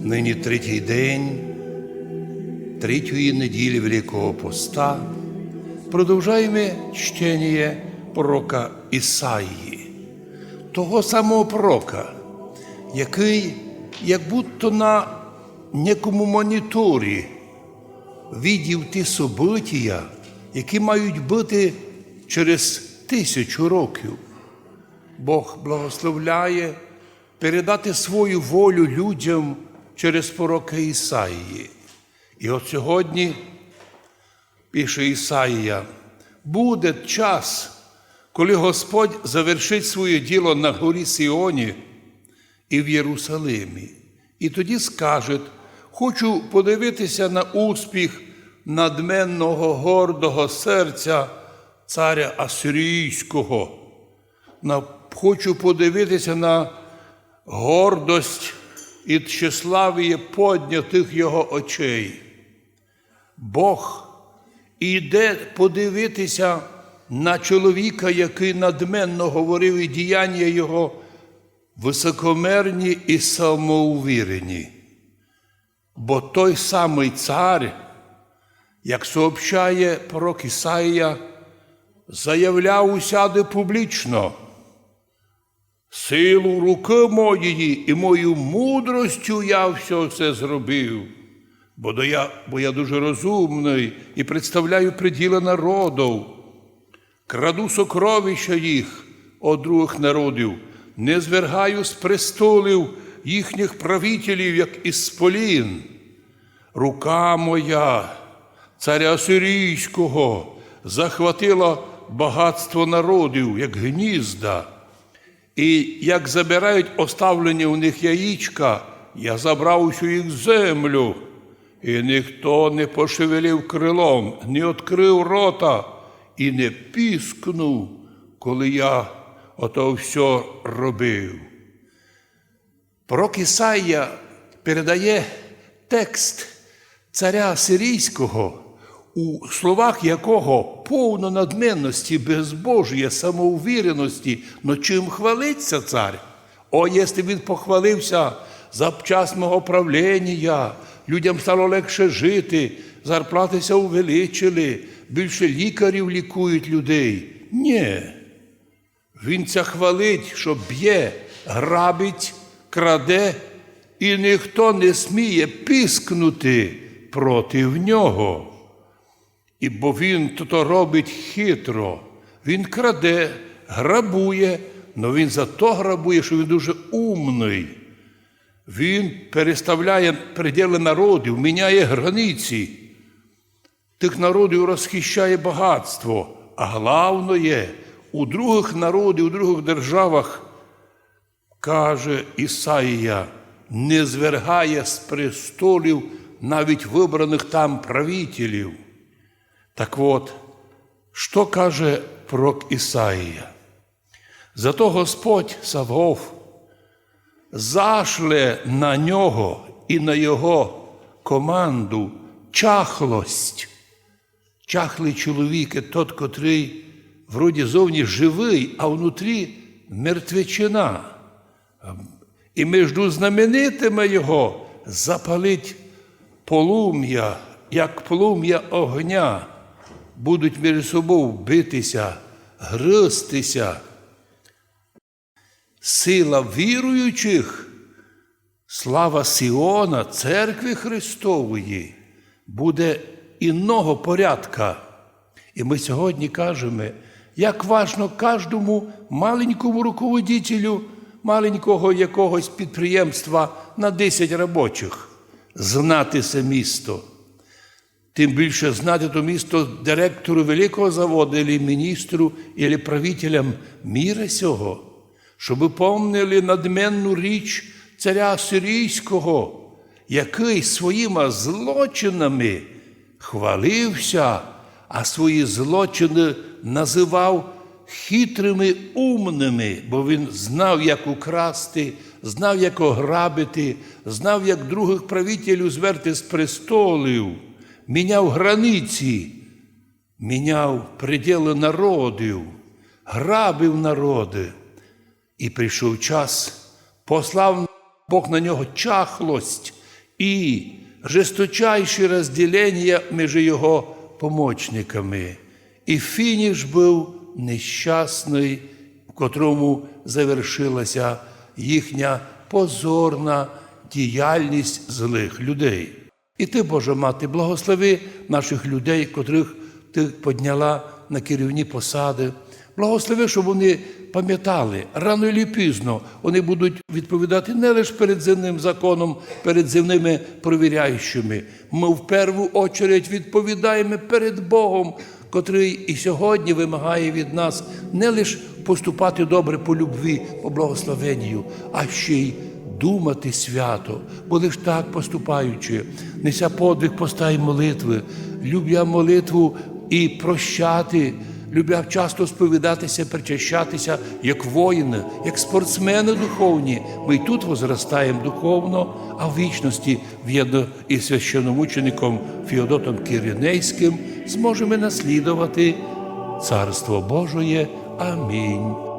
Нині третій день третьої неділі Великого Поста продовжаємо чтення пророка Ісаїї, того самого пророка, який, як будто на некому моніторі видів ті события, які мають бути через тисячу років. Бог благословляє передати свою волю людям через пророка Ісаїї. І от сьогодні, пише Ісаїя, буде час, коли Господь завершить своє діло на горі Сіоні і в Єрусалимі. І тоді скаже, хочу подивитися на успіх надменного гордого серця царя Асирійського. Хочу подивитися на гордость і тщеславіє поднятих його очей. Бог іде подивитися на чоловіка, який надменно говорив і діяння його високомерні і самоувірені. Бо той самий цар, як сообщає пророк Ісаїя, заявляв усяде публічно. Силу руки моєї і мою мудростю я все це зробив, бо, до я, бо я дуже розумний і представляю приділи народів, краду сокровища їх от других народів, не звергаю з престолів їхніх правителів, як із сполін. Рука моя, царя Сирійського, захватила багатство народів, як гнізда. І як забирають оставлені у них яїчка, я забрав усю їх землю, і ніхто не пошевелив крилом, не відкрив рота і не піскнув, коли я ото все робив. Пророк Ісаїя передає текст царя Сирійського, у словах якого повно надменності, безбожія, самоувіреності, но чим хвалиться цар? О, якщо він похвалився завчасного правління, людям стало легше жити, зарплатися увеличили, більше лікарів лікують людей. Ні. Він це хвалить, що б'є, грабить, краде, і ніхто не сміє піскнути проти нього. І бо він то робить хитро, він краде, грабує, але він зато грабує, що він дуже умний. Він переставляє приділи народів, міняє границі. Тих народів розхищає багатство, а головне, у других народів, у других державах, каже Ісаїя, не звергає з престолів навіть вибраних там правителів. Так от, що каже пророк Ісаїя? Зато Господь Савгов зашле на нього і на його команду чахлость. Чахлий чоловік тот, котрий вроді зовні живий, а внутрі мертвечина. І між знаменитими його запалить полум'я, як полум'я огня, будуть між собою битися, гризтися. Сила віруючих, слава Сіона, церкви Христової, буде інного порядка. І ми сьогодні кажемо, як важно кожному маленькому руководителю маленького якогось підприємства на 10 робочих знати це місто. Тим більше знати то місто директору великого заводу, або міністру, або правителям міра сього, щоб помнили надменну річ царя Сирійського, який своїми злочинами хвалився, а свої злочини називав хитрими умними, бо він знав, як украсти, знав, як ограбити, знав, як других правителів зверти з престолів, міняв границі, міняв приділи народів, грабив народи. І прийшов час, послав Бог на нього чахлость, і жесточайші розділення між його помічниками. І фініш був нещасний, в котрому завершилася їхня позорна діяльність злих людей. І ти, Божа Мати, благослови наших людей, котрих ти підняла на керівні посади. Благослови, щоб вони пам'ятали, рано і пізно вони будуть відповідати не лише перед земним законом, перед земними провіряючими. Ми в першу очередь відповідаємо перед Богом, котрий і сьогодні вимагає від нас не лише поступати добре по любві, по благословенню, а ще й думати свято, бо лиш так поступаючи, неся подвиг поста й молитви, любя молитву і прощати, любя часто сповідатися, причащатися як воїни, як спортсмени духовні. Ми й тут возростаємо духовно, а в вічності в'єдно із священомучеником Феодотом Киринейським зможемо наслідувати Царство Божоє. Амінь.